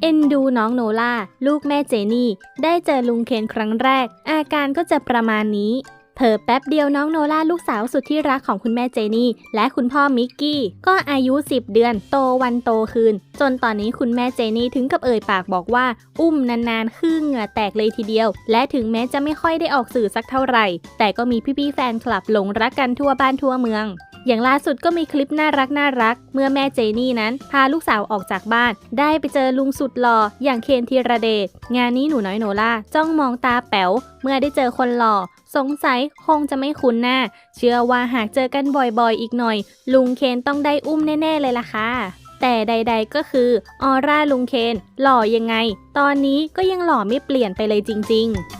เอ็นดูน้องโนล่าลูกแม่เจนี่ ได้เจอลุงเคนครั้งแรก อาการก็จะประมาณนี้เผอแป๊บเดียวน้องโนล่าลูกสาวสุดที่รักของคุณแม่เจนี่ และคุณพ่อมิกกี้ ก็อายุ 10 เดือน โตวันโตคืน จนตอนนี้คุณแม่เจนี่ถึงกับเอ่ยปากบอกว่า อุ้มนานๆคือเหงื่อแตกเลยทีเดียว และถึงแม้จะไม่ค่อยได้ออกสื่อสักเท่าไหร่ แต่ก็มีพี่ๆแฟนคลับหลงรักกันทั่วบ้านทั่วเมือง อย่างล่าสุดก็มีคลิปน่ารักน่ารัก เมื่อแม่เจนี่นั้น พาลูกสาวออกจากบ้าน ได้ไปเจอลุงสุดหล่ออย่างเคนธีรเดชงานนี้หนูน้อยโนล่าจ้องมองตาแป๋วเมื่อได้เจอคนหล่อสงสัยคงจะไม่คุ้นหน้า เชื่อว่าหากเจอกันบ่อยๆ อีกหน่อย ลุงเคนต้องได้อุ้มแน่ๆเลยล่ะค่ะ แต่ใด ๆก็คือออร่าลุงเคน หล่อยังไง ตอนนี้ก็ยังหล่อไม่เปลี่ยนไปเลยจริง ๆ